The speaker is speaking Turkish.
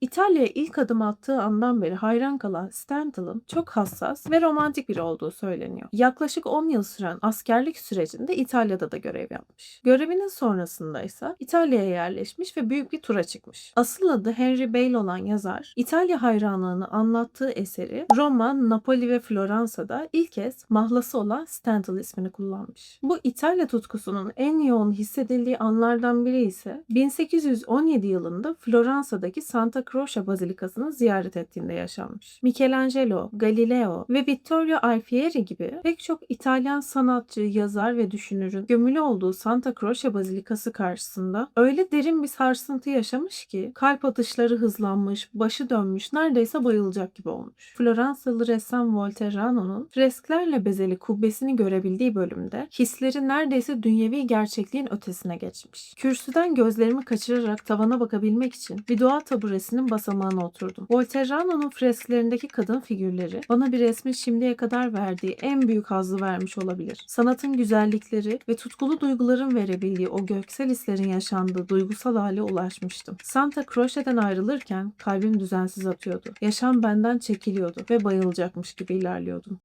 İtalya'ya ilk adım attığı andan beri hayran kalan Stendhal'ın çok hassas ve romantik biri olduğu söyleniyor. Yaklaşık 10 yıl süren askerlik sürecinde İtalya'da da görev yapmış. Görevinin sonrasında ise İtalya'ya yerleşmiş ve büyük bir tura çıkmış. Asıl adı Henry Bale olan yazar, İtalya hayranlığını anlattığı eseri Roma, Napoli ve Floransa'da ilk kez mahlası olan Stendhal ismini kullanmış. Bu İtalya tutkusunun en yoğun hissedildiği anlardan biri ise 1817 yılında Floransa'daki Santa Croce Bazilikası'nı ziyaret ettiğinde yaşanmış. Michelangelo, Galileo ve Vittorio Alfieri gibi pek çok İtalyan sanatçı, yazar ve düşünürün gömülü olduğu Santa Croce Bazilikası karşısında öyle derin bir sarsıntı yaşamış ki kalp atışları hızlanmış, başı dönmüş, neredeyse bayılacak gibi olmuş. Floransalı ressam Volterrano'nun fresklerle bezeli kubbesini görebildiği bölümde hisleri neredeyse dünyevi gerçekliğin ötesine geçmiş. Kürsüden gözlerimi kaçırarak tavana bakabilmek için bir dua taburesinin basamağına oturdum. Volterrano'nun fresklerindeki kadın figürleri bana bir resmin şimdiye kadar verdiği en büyük hazzı vermiş olabilir. Sanatın güzellikleri ve tutkulu duyguların verebildiği o göksel hislerin yaşandığı duygusal hale ulaşmıştım. Santa Croce'den ayrılırken kalbim düzensiz atıyordu. Yaşam benden çekiliyordu ve bayılacakmış gibi ilerliyordum.